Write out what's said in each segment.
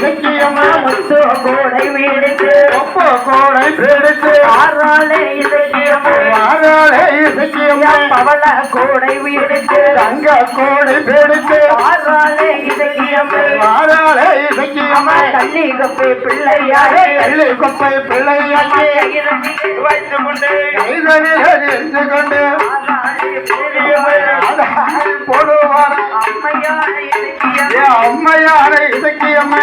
இசக்கியம்மா முத்து கோடை வீடுக்கு ஒப்ப கோடை பிடித்து ஆறாளே இசக்கியம்மை வாராளே இசக்கியம்மா பவள கோடை வீடுக்கு தங்க கோடை பிடித்து ஆறாளே இசக்கியம்மை வாராளே இசக்கியம்மா கள்ளி கப்பை பிள்ளையாரே கள்ளி கொப்பை பிள்ளையாக்கி வைத்துக் கொண்டு கொண்டு போடுவார் ஏ அம்மையான இசக்கியம்மா.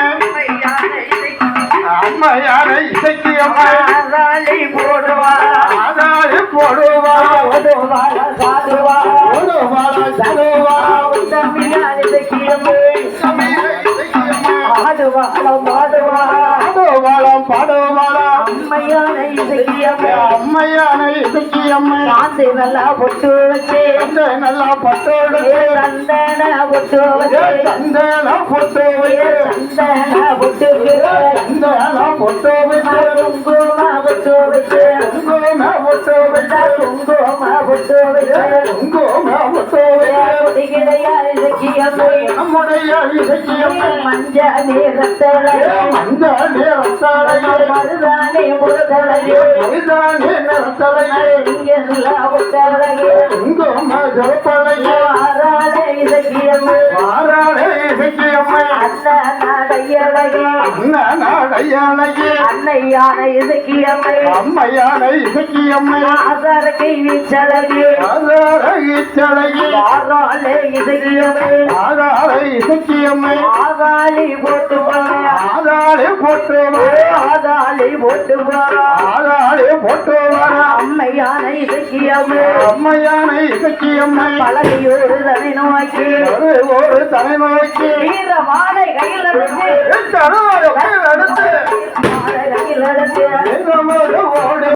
அம்மையான இசக்கியம்மா. ஆறாளி போடுவார். ஆதாரி போடுவார். ஓடுவார் சாடுவார் போடுவார் அம்மையான இசக்கியம்மை அம்மையான இசக்கியம்மா சாந்து நல்லா பொட்டு வச்சு. நல்லா சந்தன பொட்டு வச்சு. சந்தனம் பொட்டு ஏ சந்தன பொட்டு பொட்டு வச்சு. குங்கும பொட்டு குங்கும பொட்டு வச்சு. குங்கும பொட்டு குடிகிடையார் இசக்கியம்மை நம்முடைய இசக்கியம்மா மஞ்ச நேரத்தாலையே மருதானே நிறத்தலையே இங்கெல்லாம் இசக்கியம்மை அன்னையான இசக்கியம்மை. அம்மையான இசக்கியம்மை. ஆசாரக்கை வீச்சழகே ஆதார இச்சலையே ஆறாளே இசக்கியம்மை. ஆதார இசக்கியம்மை. ஆதாளி போட்டு ஆதாரே போட்டு ஆதாளி போட்டு ஆதாரே போட்டு அம்மையான இசக்கியம்மை. அம்மையான இசக்கியம்மை. பழகையோடு தனை நோக்கி. ஒரு ஒரு தலைநோக்கி வீரமான கையில் எடுத்து